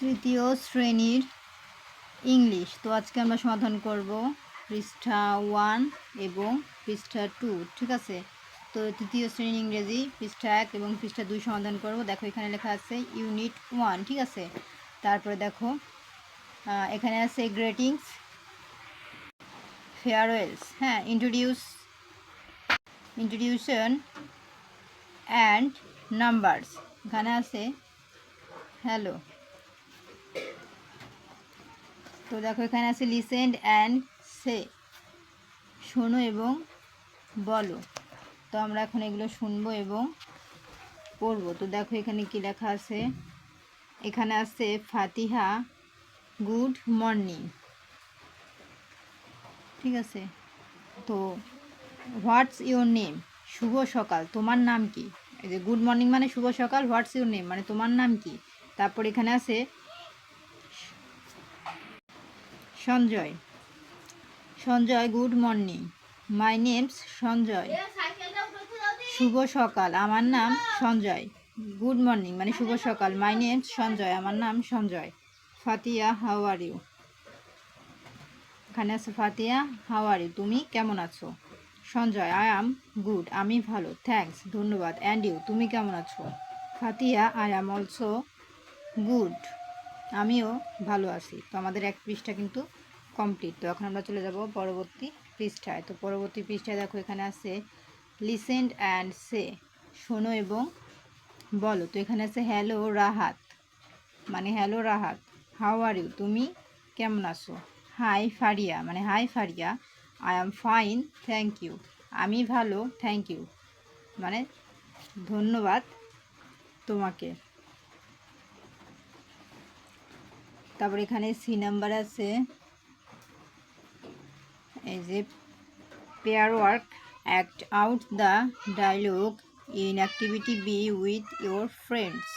তৃতীয় শ্রেণির ইংলিশ। তো আজকে আমরা সমাধান করব পৃষ্ঠা ওয়ান এবং পৃষ্ঠা টু, ঠিক আছে? তো তৃতীয় শ্রেণির ইংরেজি পৃষ্ঠা এক এবং পৃষ্ঠা দুই সমাধান করব। দেখো এখানে লেখা আছে ইউনিট ওয়ান, ঠিক আছে? তারপরে দেখো এখানে আছে গ্রেটিংস, ফেয়ারওয়েলস হ্যাঁ ইন্ট্রোডিউস, ইন্ট্রোডিউশন অ্যান্ড নাম্বারস। এখানে আছে, হ্যালো তো দেখো, এখানে আছে লিসেন্ড অ্যান্ড সে শোনো এবং বলো। তো আমরা এখন এগুলো শুনব এবং পড়ব। তো দেখো, এখানে কি লেখা আছে? এখানে আছে, ফাতিহা গুড মর্নিং ঠিক আছে? তো হোয়াটস ইউর নেম শুভ সকাল। তোমার নাম কি? এই যে গুড মর্নিং মানে শুভ সকাল হোয়াটস ইউর নেম মানে তোমার নাম কি? তারপর এখানে আছে Sanjay. Sanjay good morning my name's Sanjay. শুভ সকাল। আমার নাম সঞ্জয়। গুড মর্নিং মানে শুভ সকাল। My name's Sanjay. আমার নাম Sanjay. Fatiya how are you এখানে আছে ফাতিয়া হাউ আর ইউ তুমি কেমন আছো? সঞ্জয় আই আম গুড আমি ভালো। থ্যাঙ্কস ধন্যবাদ। অ্যান্ড ইউ তুমি কেমন আছো? Fatiya I am also good আমিও ভালো আছি। তো আমাদের এক পৃষ্ঠা কিন্তু কমপ্লিট তো এখন আমরা চলে যাব পরবর্তী পৃষ্ঠায়। তো পরবর্তী পৃষ্ঠায় দেখো এখানে আছে লিসেন্ড অ্যান্ড সে শোনো এবং বলো। তো এখানে আছে হ্যালো রাহাত মানে hello Rahat how are you তুমি কেমন আছো? হাই ফারিয়া মানে hi Fariya I am fine thank you আমি ভালো থ্যাংক ইউ মানে ধন্যবাদ তোমাকে। তারপর এখানে সি নাম্বার আছে। এই যে pair work act out the dialogue in activity B with your friends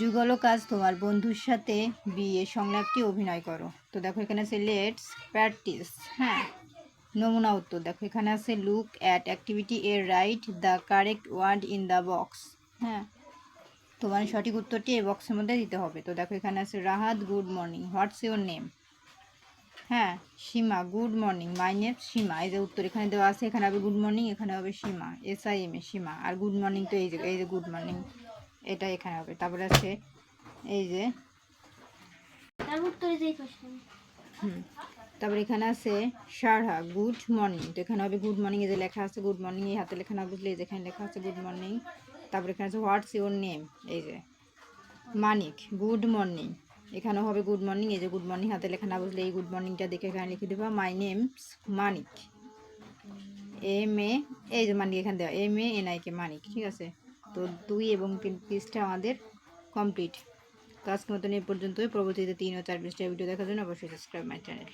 যুগল কাজ তোমার বন্ধুর সাথে বিয়ে সংলাপটি অভিনয় করো। তো দেখো এখানে আছে লেটস প্র্যাকটিস হ্যাঁ। নমুনা উত্তর দেখো, এখানে আছে look at activity A write the correct word in the box হ্যাঁ। তো মানে সঠিক উত্তরটি এই বক্সের মধ্যে দিতে হবে। তো দেখো এখানে আছে Rahat good morning what's your name হ্যাঁ Seema good morning my name Seema. এই যে উত্তর এখানে দেওয়া আছে এখানে হবে গুড মর্নিং এখানে হবে Seema S I M A Seema. R good morning তো এই যে এই যে গুড মর্নিং এটা এখানে হবে। তারপরে আছে এই যে হুম তারপরে এখানে আছে সারহা গুড মর্নিং তো এখানে হবে গুড মর্নিং এই যে লেখা আছে গুড মর্নিং এই হাতে লেখা না বুঝলে এই যে এখানে লেখা আছে গুড মর্নিং তারপরে এখানে আছে হোয়াটস ইউর নেম, এই যে। Manik, good morning. এখানেও হবে গুড মর্নিং, এই যে গুড মর্নিং, হাতে লেখা না বুঝলে এই গুড মর্নিংটা দেখে এখানে লিখে দেবা। My name's Manik. M A এই যে মানিক এখানে দেওয়া। M A N I K Manik, ঠিক আছে? তো দুই এবং তিন পিসটা আমাদের কমপ্লিট তো আজকের মতন এই পর্যন্তই। পরবর্তীতে তিন ও চার পৃষ্ঠা ভিডিও দেখার জন্য অবশ্যই সাবস্ক্রাইব মাই চ্যানেল